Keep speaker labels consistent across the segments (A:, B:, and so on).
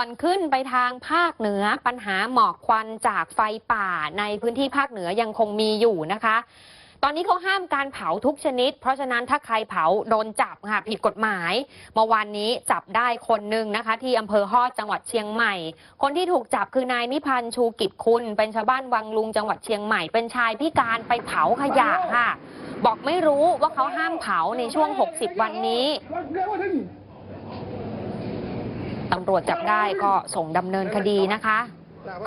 A: ่อนขึ้นไปทางภาคเหนือปัญหาหมอกควันจากไฟป่าในพื้นที่ภาคเหนือยังคงมีอยู่นะคะ ตอนนี้เขาห้ามการเผาทุกชนิด เพราะฉะนั้นถ้าใครเผาโดนจับค่ะผิดกฎหมาย เมื่อวานนี้จับได้คนหนึ่งนะคะ ที่อำเภอฮอดจังหวัดเชียงใหม่ คนที่ถูกจับคือนายนิพันธ์ชูกิจคุณ เป็นชาวบ้านวังลุงจังหวัดเชียงใหม่ เป็นชายพิการไปเผาขยะค่ะ บอกไม่รู้ว่าเขาห้ามเผาในช่วง 60 วันนี้ ตำรวจจับได้ก็ส่งดำเนินคดีนะคะ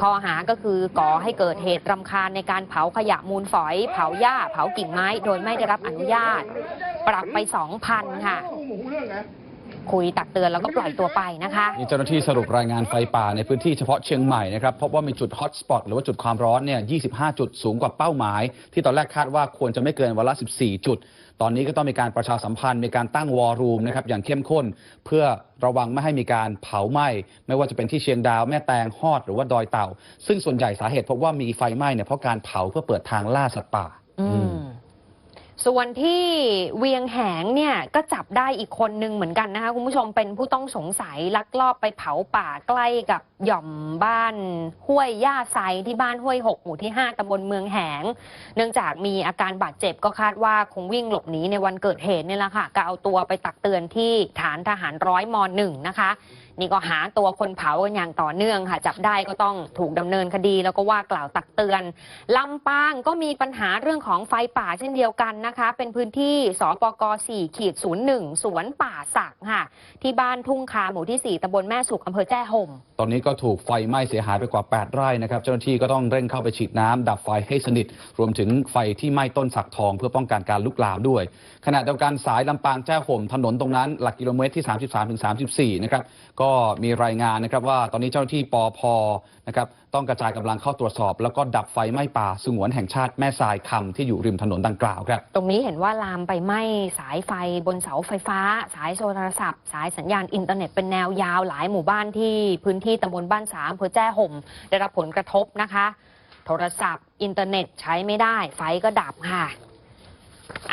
A: ข้อหาก็คือก่อให้เกิดเหตุรำคาญในการเผาขยะมูลฝอย เผาหญ้า เผากิ่งไม้ โดยไม่ได้รับอนุญาต ปรับไป2,000ค่ะ คุยตักเตือนแล้วก็ปล่อยตัวไปนะคะ
B: มีเจ้าหน้าที่สรุปรายงานไฟป่าในพื้นที่เฉพาะเชียงใหม่นะครับพบว่ามีจุดฮอตสปอตหรือว่าจุดความร้อนเนี่ย 25 จุดสูงกว่าเป้าหมาย ที่ตอนแรกคาดว่าควรจะไม่เกินวันละ 14 จุด ตอนนี้ก็ต้องมีการประชาสัมพันธ์มีการตั้งวอลลุ่มนะครับอย่างเข้มข้น เพื่อระวังไม่ให้มีการเผาไหม้ไม่ว่าจะเป็นที่เชียงดาวแม่แตงฮอดหรือว่าดอยเต่า ซึ่งส่วนใหญ่สาเหตุพบว่ามีไฟไหม้เนี่ยเพราะการเผาเพื่อเปิดทางล่าสัตว์ป่า
A: อืม ส่วนที่เวียงแหงเนี่ยก็จับได้อีกคนนึงเหมือนกันนะคะคุณผู้ชมเป็นผู้ต้องสงสัยลักลอบไปเผาป่าใกล้กับหย่อมบ้านห้วยย่าไซที่บ้านห้วยหกหมู่ที่ 5ตำบลเมืองแหง เนื่องจากมีอาการบาดเจ็บก็คาดว่าคงวิ่งหลบหนีในวันเกิดเหตุนี่แหละค่ะก็เอาตัวไปตักเตือนที่ฐานทหารร้อยมหนึ่งนะคะ นี่ก็หาตัวคนเผากันอย่างต่อเนื่องค่ะ จับได้ก็ต้องถูกดำเนินคดี แล้วก็ว่ากล่าวตักเตือนลำปางก็มีปัญหาเรื่องของไฟป่าเช่นเดียวกันนะคะ เป็นพื้นที่สปก4ขีด01 สวนป่าสักค่ะ ที่บ้านทุ่งคาหมู่ที่ 4ตำบลแม่สุขอำเภอแจ้ห่ม
B: ตอนนี้ก็ถูกไฟไหม้เสียหายไปกว่า 8 ไร่นะครับ เจ้าหน้าที่ก็ต้องเร่งเข้าไปฉีดน้ำดับไฟให้สนิท รวมถึงไฟที่ไหม้ต้นสักทองเพื่อป้องกันการลุกลามด้วย ขณะเดียวกันสายลำปางแจ้ห่มถนนตรงนั้นหลักกิโลเมตรที่ 33ถึง34 นะครับก็็มีรายงานนะครับว่าตอนนี้เจ้าหน้าที่ปอพนะครับต้องกระจายกำลังเข้าตรวจสอบ แล้วก็ดับไฟไหม้ป่าสงวนแห่งชาติแม่ทรายคำที่อยู่ริมถนนดังกล่าวครับ
A: ตรงนี้เห็นว่าลามไปไหม้สายไฟบนเสาไฟฟ้า สายโทรศัพท์ สายสัญญาณอินเทอร์เน็ตเป็นแนวยาวหลายหมู่บ้านที่พื้นที่ตำบลบ้านสามอำเภอแจ้ห่มได้รับผลกระทบนะคะ โทรศัพท์ อินเทอร์เน็ตใช้ไม่ได้ ไฟก็ดับค่ะ